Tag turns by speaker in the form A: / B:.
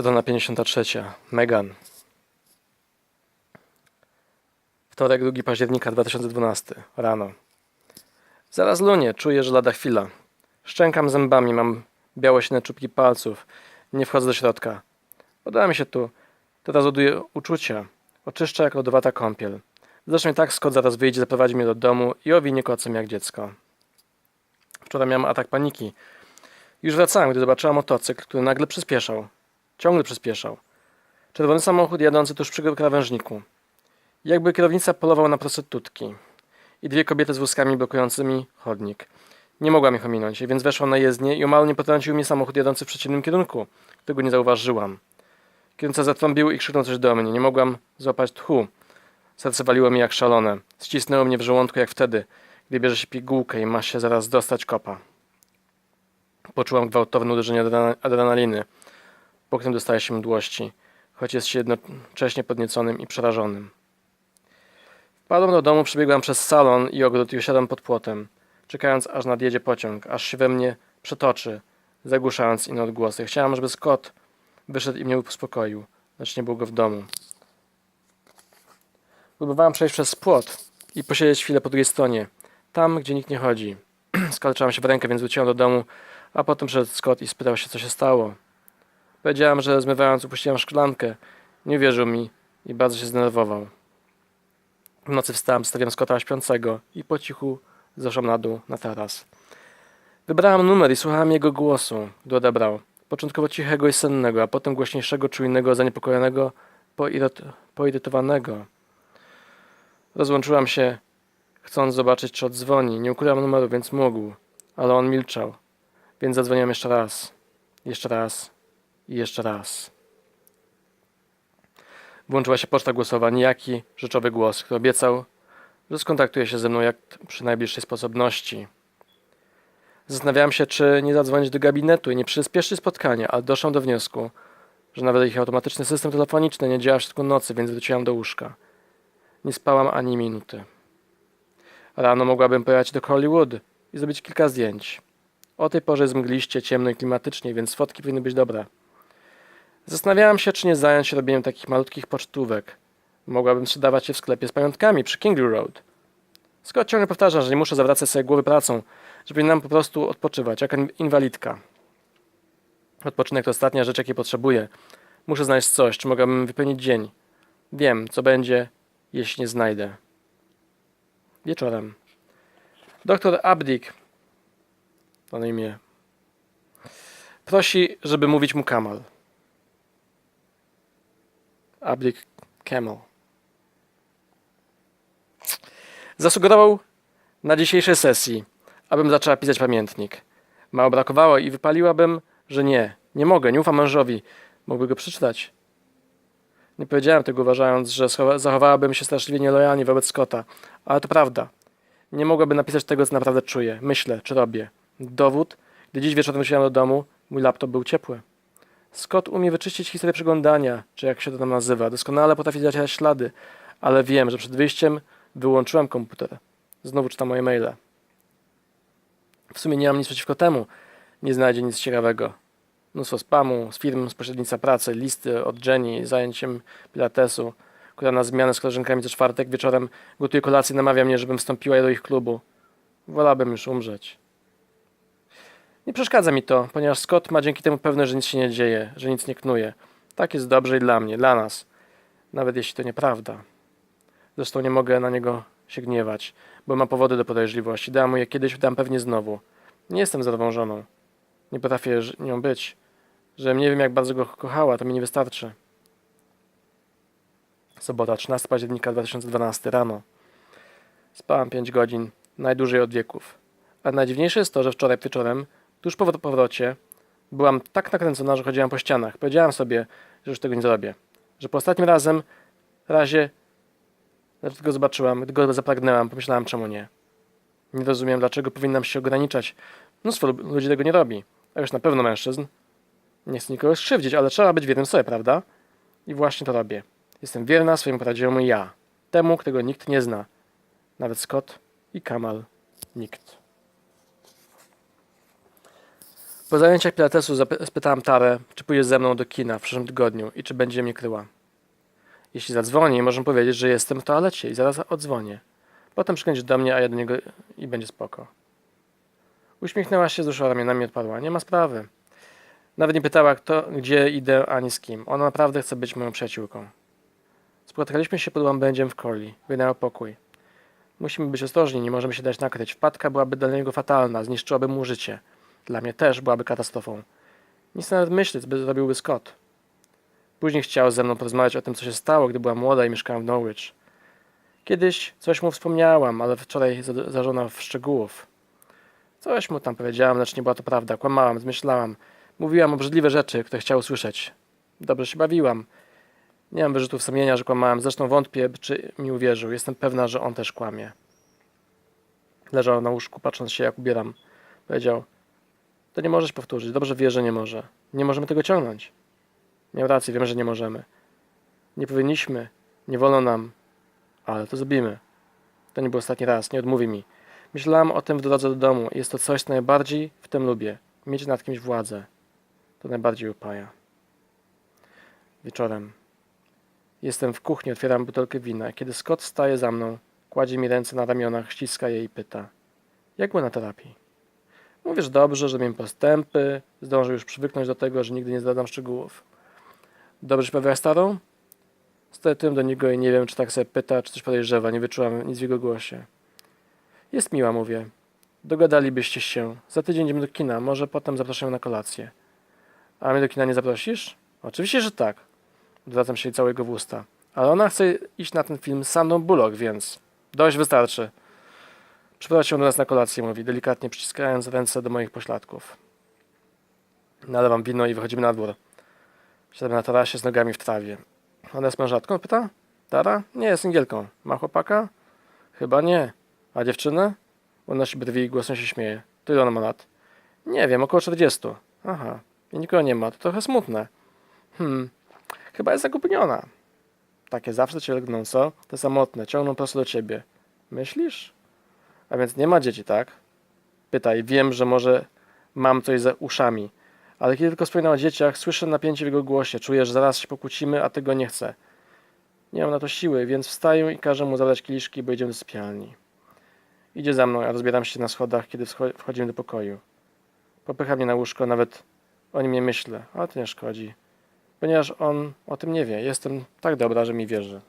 A: Strona 53. Megan. Wtorek, 2 października 2012. Rano. Zaraz lunie, czuję, że lada chwila. Szczękam zębami, mam białe silne czubki palców. Nie wchodzę do środka. Podoba mi się tu. Teraz ładuję uczucia. Oczyszcza jak lodowata kąpiel. Zresztą tak Scott zaraz wyjdzie, zaprowadzi mnie do domu i owinie kocem jak dziecko. Wczoraj miałem atak paniki. Już wracałem, gdy zobaczyłem motocykl, który nagle przyspieszał. Ciągle przyspieszał. Czerwony samochód jadący tuż przy krawężniku. Jakby kierownica polował na prostytutki. I dwie kobiety z wózkami blokującymi chodnik. Nie mogłam ich ominąć, więc weszłam na jezdnię i omal nie potrącił mnie samochód jadący w przeciwnym kierunku, którego nie zauważyłam. Kierowca zatrąbił i krzyknął coś do mnie. Nie mogłam złapać tchu. Serce waliło mi jak szalone. Ścisnęło mnie w żołądku jak wtedy, gdy bierze się pigułkę i ma się zaraz dostać kopa. Poczułam gwałtowne uderzenie adrena- adrenaliny. Którym dostaje się mdłości, choć jest się jednocześnie podnieconym i przerażonym. Wpadłam do domu, przebiegłam przez salon i ogród i usiadłam pod płotem, czekając aż nadjedzie pociąg, aż się we mnie przetoczy, zagłuszając inne odgłosy. Chciałam, żeby Scott wyszedł i mnie uspokoił, lecz nie było go w domu. Próbowałam przejść przez płot i posiedzieć chwilę po drugiej stronie, tam, gdzie nikt nie chodzi. Skaleczałam się w rękę, więc wróciłam do domu, a potem przyszedł Scott i spytał się, co się stało. Powiedziałam, że zmywając upuściłam szklankę. Nie wierzył mi i bardzo się zdenerwował. W nocy wstałam, stawiam Scotta śpiącego i po cichu zeszłam na dół, na taras. Wybrałam numer i słuchałam jego głosu, gdy odebrał. Początkowo cichego i sennego, a potem głośniejszego, czujnego, zaniepokojonego, poiryt poirytowanego. Rozłączyłam się, chcąc zobaczyć, czy odzwoni. Nie ukryłam numeru, więc mógł, ale on milczał. Więc zadzwoniłam jeszcze raz, jeszcze raz i jeszcze raz. Włączyła się poczta głosowa, niejaki rzeczowy głos, który obiecał, że skontaktuje się ze mną jak przy najbliższej sposobności. Zastanawiałam się, czy nie zadzwonić do gabinetu i nie przyspieszyć spotkania, ale doszłam do wniosku, że nawet ich automatyczny system telefoniczny nie działa w środku nocy, więc wróciłam do łóżka. Nie spałam ani minuty. Rano mogłabym pojechać do Hollywood i zrobić kilka zdjęć. O tej porze jest mgliście, ciemno i klimatycznie, więc fotki powinny być dobre. Zastanawiałam się, czy nie zająć się robieniem takich malutkich pocztówek. Mogłabym sprzedawać je w sklepie z pamiątkami przy Kingley Road. Scott ciągle powtarza, że nie muszę zawracać sobie głowy pracą, że powinnam po prostu odpoczywać, jak inwalidka. Odpoczynek to ostatnia rzecz, jakiej potrzebuję. Muszę znaleźć coś, czy mogłabym wypełnić dzień. Wiem, co będzie, jeśli nie znajdę. Wieczorem. Doktor Abdik, to na imię, prosi, żeby mówić mu Kamal. Abdik Camel. Zasugerował na dzisiejszej sesji, abym zaczęła pisać pamiętnik. Mało brakowało i wypaliłabym, że nie, nie mogę, nie ufam mężowi. Mógłby go przeczytać. Nie powiedziałem tego, uważając, że zachowałabym się straszliwie nielojalnie wobec Scotta, ale to prawda. Nie mogłabym napisać tego, co naprawdę czuję, myślę czy robię. Dowód, gdy dziś wieczorem wróciłem do domu, mój laptop był ciepły. Scott umie wyczyścić historię przeglądania, czy jak się to tam nazywa. Doskonale potrafi zacierać ślady, ale wiem, że przed wyjściem wyłączyłem komputer. Znowu czytam moje maile. W sumie nie mam nic przeciwko temu. Nie znajdzie nic ciekawego. Mnóstwo spamu, z firm, z pośrednictwa pracy, listy od Jenny, zajęciem pilatesu, która na zmianę z koleżankami co czwartek wieczorem gotuje kolację i namawia mnie, żebym wstąpiła do ich klubu. Wolałabym już umrzeć. Nie przeszkadza mi to, ponieważ Scott ma dzięki temu pewność, że nic się nie dzieje, że nic nie knuje. Tak jest dobrze i dla mnie, dla nas. Nawet jeśli to nieprawda. Zresztą nie mogę na niego się gniewać, bo ma powody do podejrzliwości. Dałam mu je kiedyś, dam pewnie znowu. Nie jestem zdrową żoną. Nie potrafię nią być. Że nie wiem, jak bardzo go kochała, to mi nie wystarczy. Sobota, 13 października 2012, rano. Spałam 5 godzin, najdłużej od wieków. A najdziwniejsze jest to, że wczoraj wieczorem, tuż po powrocie, byłam tak nakręcona, że chodziłam po ścianach. Powiedziałam sobie, że już tego nie zrobię. Że po ostatnim razem, razie, gdy go zobaczyłam, gdy go zapragnęłam, pomyślałam, czemu nie. Nie rozumiem, dlaczego powinnam się ograniczać. Mnóstwo ludzi tego nie robi, a już na pewno mężczyzn. Nie chcę nikogo skrzywdzić, ale trzeba być wiernym sobie, prawda? I właśnie to robię. Jestem wierna swojemu prawdziwemu ja. Temu, którego nikt nie zna. Nawet Scott i Kamal. Nikt. Po zajęciach pilatesu spytałam Tarę, czy pójdzie ze mną do kina w przyszłym tygodniu i czy będzie mnie kryła. Jeśli zadzwoni, możemy powiedzieć, że jestem w toalecie i zaraz odzwonię. Potem przykręci do mnie, a ja do niego i będzie spoko. Uśmiechnęła się, wzruszyła ramionami i odparła. Nie ma sprawy. Nawet nie pytała, kto, gdzie idę, ani z kim. Ona naprawdę chce być moją przyjaciółką. Spotkaliśmy się pod łambędziem w Corley. Wynajął pokój. Musimy być ostrożni, nie możemy się dać nakryć. Wpadka byłaby dla niego fatalna, zniszczyłaby mu życie. Dla mnie też byłaby katastrofą. Nic nawet myśleć, by zrobiłby Scott. Później chciał ze mną porozmawiać o tym, co się stało, gdy była młoda i mieszkałam w Norwich. Kiedyś coś mu wspomniałam, ale wczoraj za- zażonał w szczegółów. Coś mu tam powiedziałam, lecz nie była to prawda. Kłamałam, zmyślałam. Mówiłam obrzydliwe rzeczy, które chciał usłyszeć. Dobrze się bawiłam. Nie mam wyrzutów sumienia, że kłamałem. Zresztą wątpię, czy mi uwierzył. Jestem pewna, że on też kłamie. Leżał na łóżku, patrząc się, jak ubieram. Powiedział, to nie możesz powtórzyć. Dobrze wie, że nie może. Nie możemy tego ciągnąć. Miał rację, wiem, że nie możemy. Nie powinniśmy, nie wolno nam, ale to zrobimy. To nie był ostatni raz, nie odmówi mi. Myślałam o tym w drodze do domu. Jest to coś, co najbardziej w tym lubię. Mieć nad kimś władzę. To najbardziej upaja. Wieczorem. Jestem w kuchni, otwieram butelkę wina. Kiedy Scott staje za mną, kładzie mi ręce na ramionach, ściska je i pyta. Jak było na terapii? Mówisz dobrze, że miałem postępy. Zdążę już przywyknąć do tego, że nigdy nie zdadam szczegółów. Dobrze się bawiła starą? Stoję tyłem do niego i nie wiem, czy tak sobie pyta, czy coś podejrzewa. Nie wyczułam nic w jego głosie. Jest miła, mówię. Dogadalibyście się. Za tydzień idziemy do kina. Może potem zaproszę ją na kolację. A mnie do kina nie zaprosisz? Oczywiście, że tak. Odwracam się całego w usta. Ale ona chce iść na ten film z Sandą Bullock, więc dość wystarczy. Do nas na kolację, mówi, delikatnie przyciskając ręce do moich pośladków. Nalewam wino i wychodzimy na dwór. Siadam na tarasie z nogami w trawie. Ona jest mężatką? Pyta. Tara? Nie, jest singielką. Ma chłopaka? Chyba nie. A dziewczynę? Unosi brwi i głośno się śmieje. To ile ona ma lat? Nie wiem, około 40. Aha. I nikogo nie ma. To trochę smutne. Hmm. Chyba jest zagubiona. Takie zawsze cię lgną, co? Te samotne, ciągną prosto do ciebie. Myślisz? A więc nie ma dzieci, tak? Pytaj. Wiem, że może mam coś za uszami. Ale kiedy tylko wspomina o dzieciach, słyszę napięcie w jego głosie. Czuję, że zaraz się pokłócimy, a tego nie chcę. Nie mam na to siły, więc wstaję i każę mu zabrać kieliszki, bo idziemy do sypialni. Idzie za mną, a rozbieram się na schodach, kiedy wchodzimy do pokoju. Popycha mnie na łóżko, nawet o nim nie myślę, ale to nie szkodzi. Ponieważ on o tym nie wie. Jestem tak dobra, że mi wierzy.